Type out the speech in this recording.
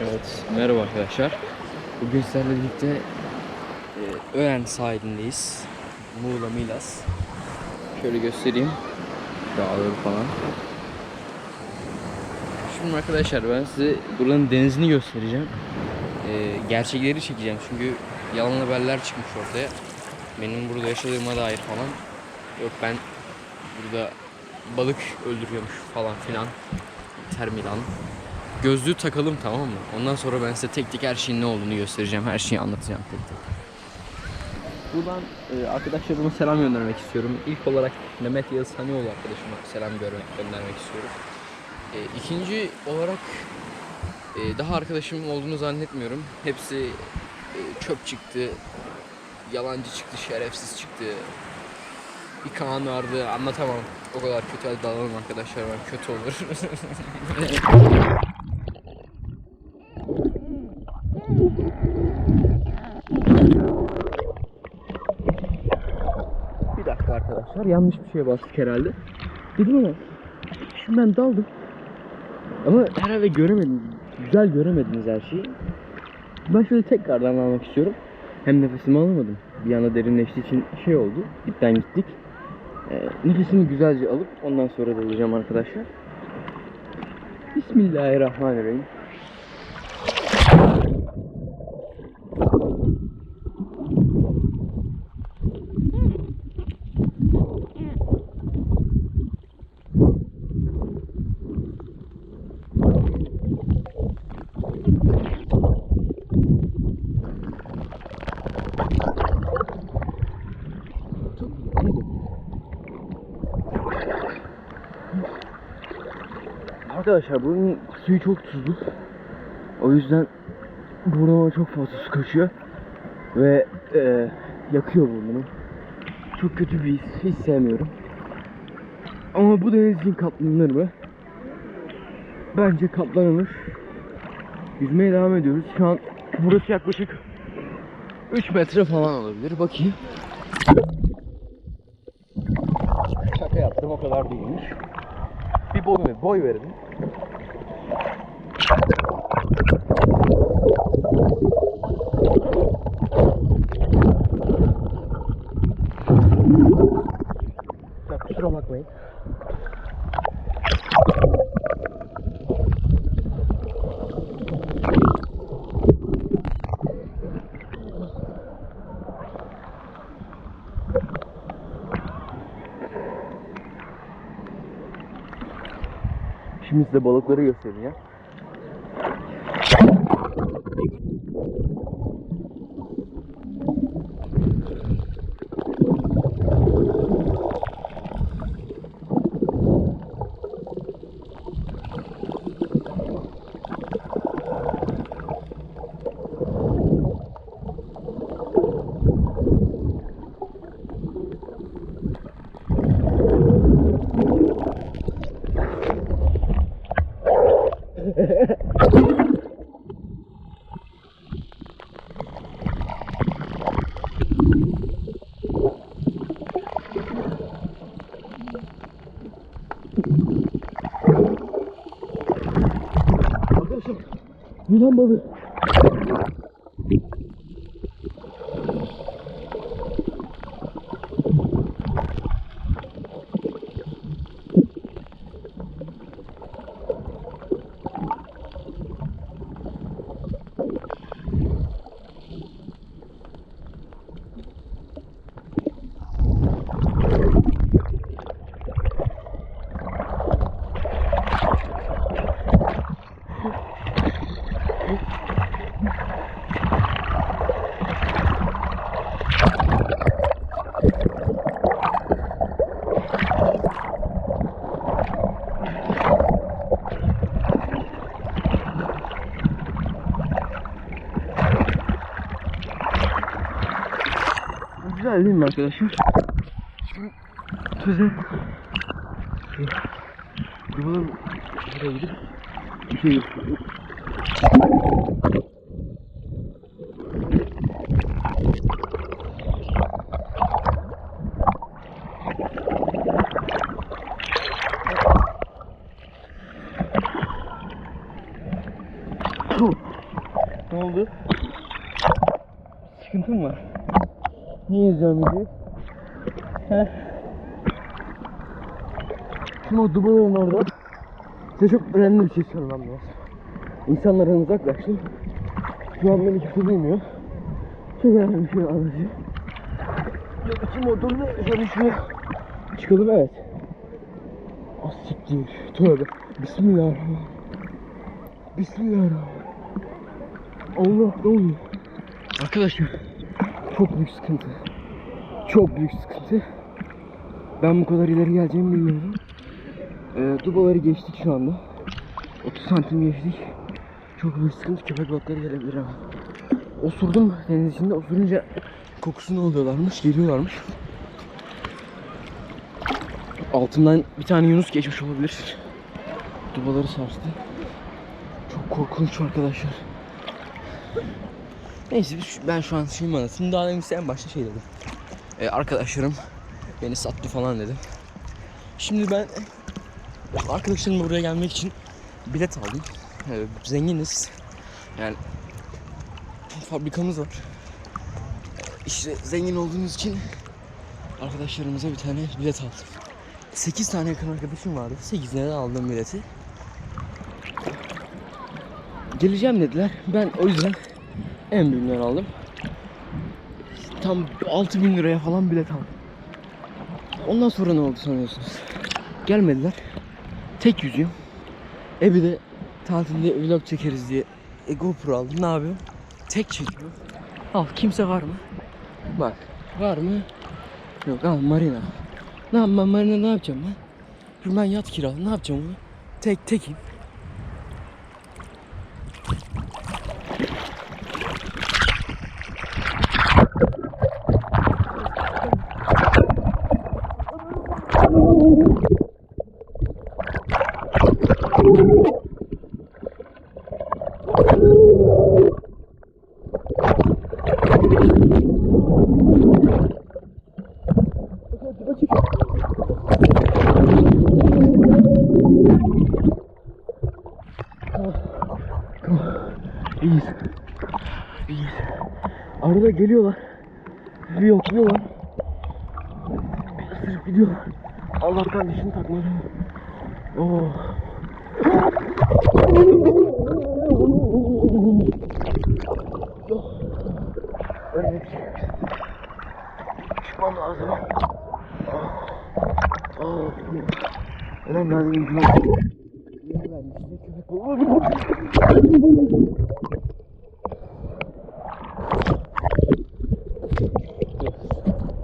Evet, merhaba arkadaşlar. Bugün sizlerle birlikte e, Öğen sahilindeyiz. Muğla Milas. Şöyle göstereyim. Dağları falan. Şimdi arkadaşlar ben size buranın denizini göstereceğim. E, gerçekleri çekeceğim çünkü yalan haberler çıkmış ortaya. Benim burada yaşadığıma dair falan. Yok ben burada balık öldürüyormuş falan filan. Termilan. Gözlüğü takalım tamam mı? Ondan sonra ben size tek tek her şeyin ne olduğunu göstereceğim. Her şeyi anlatacağım tek tek. Buradan e, arkadaşlarıma selam göndermek istiyorum. İlk olarak Mehmet Yağız Hanioğlu arkadaşıma selam görmek, göndermek istiyorum. E, ikinci olarak e, daha arkadaşım olduğunu zannetmiyorum. Hepsi e, çöp çıktı, yalancı çıktı, şerefsiz çıktı. Bir Kaan vardı anlatamam. O kadar kötü dalalım arkadaşlar ben kötü olur. arkadaşlar yanlış bir şeye bastık herhalde. Dedim ama şimdi ben daldım. Ama herhalde göremedim. Güzel göremediniz her şeyi. Ben şöyle tekrardan almak istiyorum. Hem nefesimi alamadım. Bir anda derinleştiği için şey oldu. Dipten gittik. Ee, nefesimi güzelce alıp ondan sonra dalacağım arkadaşlar. Bismillahirrahmanirrahim. Arkadaşlar bunun suyu çok tuzlu. O yüzden burnuma çok fazla su kaçıyor. Ve e, yakıyor burnumu. Çok kötü bir his. Hiç sevmiyorum. Ama bu denizin katlanır mı? Bence katlanılır. Yüzmeye devam ediyoruz. Şu an burası yaklaşık 3 metre falan olabilir. Bakayım. Şaka yaptım o kadar değilmiş. Bir boy, boy verelim. Şimdi size balıkları göstereceğim. You don't move it. Güzel değil arkadaşlar? Şimdi size Yuvaların buraya gidip bir şey. Tuh. Ne oldu? Sıkıntı mı var? İzliyorsun videoyu? He? Şimdi o dubanın orada size çok önemli bir şey söylemem lazım. İnsanlardan uzaklaştım. Şu an beni kimse duymuyor. Çok önemli bir şey anlatacağım. Yok iki motorlu şöyle şuraya çıkalım evet. Ah siktir. Tövbe. Bismillahirrahmanirrahim. Bismillahirrahmanirrahim. Allah ne oluyor? Arkadaşlar çok büyük sıkıntı. Çok büyük sıkıntı. Ben bu kadar ileri geleceğimi bilmiyordum. Ee, dubaları geçtik şu anda. 30 santim geçtik. Çok büyük sıkıntı köpek balıkları gelebilir ama. Osurdum deniz içinde. Osurunca kokusunu alıyorlarmış, geliyorlarmış. Altından bir tane yunus geçmiş olabilir. Dubaları sarstı. Çok korkunç arkadaşlar. Neyse ben şu an şeyim anlatayım. Daha demin en başta şey dedim. Ee, arkadaşlarım beni sattı falan dedim. Şimdi ben arkadaşlarımla buraya gelmek için bilet aldım. Ee, zenginiz. Yani fabrikamız var. İşte zengin olduğumuz için arkadaşlarımıza bir tane bilet aldım. 8 tane yakın arkadaşım vardı. 8'ine de aldım bileti. Geleceğim dediler. Ben o yüzden en büyüğünden aldım. Tam 6000 liraya falan bilet aldım. Ondan sonra ne oldu sanıyorsunuz? Gelmediler. Tek yüzüyorum. E bir de tatilde vlog çekeriz diye e, GoPro aldım. Ne yapıyorum? Tek çekiyorum. Al kimse var mı? Bak var mı? Yok al marina. Ne yapayım ben marina ne yapacağım ben? Ben yat kiraladım ne yapacağım onu? Tek tekim. Arada geliyorlar. Bir yokluyorlar. Bir ısırıp gidiyorlar. Allah'tan dişini takmadı. Oh. Öyle bir şey. Çıkmam lazım. Oh. Oh. Önemli lazım. Yeni vermişti. Köpek balığı.